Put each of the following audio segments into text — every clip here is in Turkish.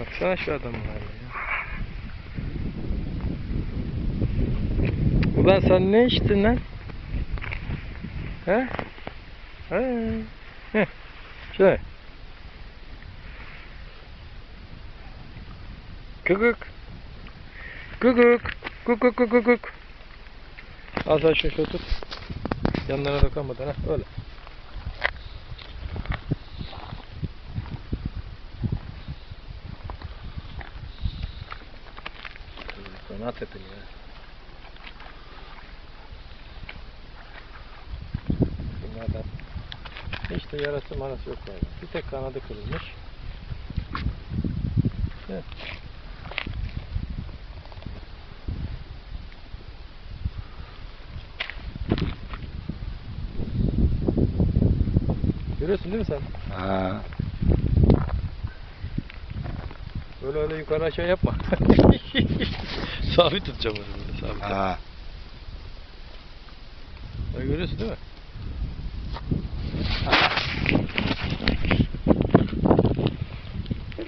Baksana şu haline ya. Ulan sen ne içtin lan? He? He? Heh. Şöyle. Kıkık. Kıkık kıkık kıkık. Al sen şunu şöyle tut. Yanlarına dokunmadan ha öyle. Kanat edin ya. Bunlardan hiç de yarası marası yok yani. Bir tek kanadı kırılmış. Evet. Görüyorsun değil mi sen? Ha. Öyle öyle yukarı aşağı yapma. sabit tutacağım onu böyle sabit. Ha. Bak görüyorsun değil mi?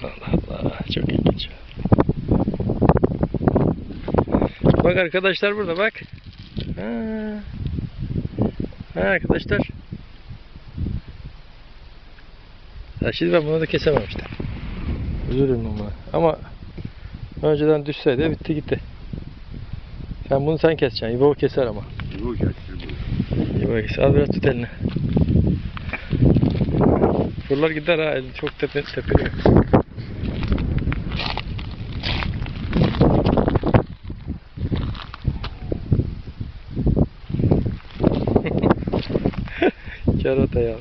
Allah Allah çok ilginç. Bak arkadaşlar burada bak. Ha. Ha arkadaşlar. Ya şimdi ben bunu da kesemem işte. Üzülürüm ama. Ama önceden düşseydi bitti gitti. Sen bunu sen keseceksin. İbo keser ama. Geçti bu. İyi bak al biraz tut elini. Fırlar gider ha elin çok tepe, tepeliyor. Kerata ya.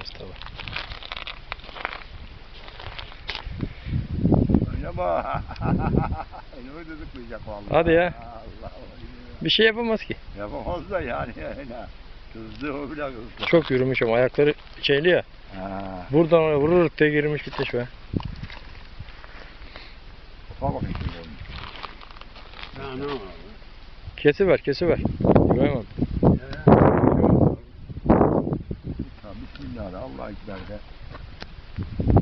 Mustafa. Oynama. Elimi düdükleyecek vallahi. Hadi ya. Allah Allah. Bir şey yapamaz ki. Yapamaz da yani. öyle. Kızdı o bile kızdı. Çok yürümüş ama ayakları şeyli ya. Ha. Buradan oraya vurur diye girmiş gitmiş be. Bak bakayım onu. Ha ne var? Kesiver kesiver. İbrahim Allah ekber de.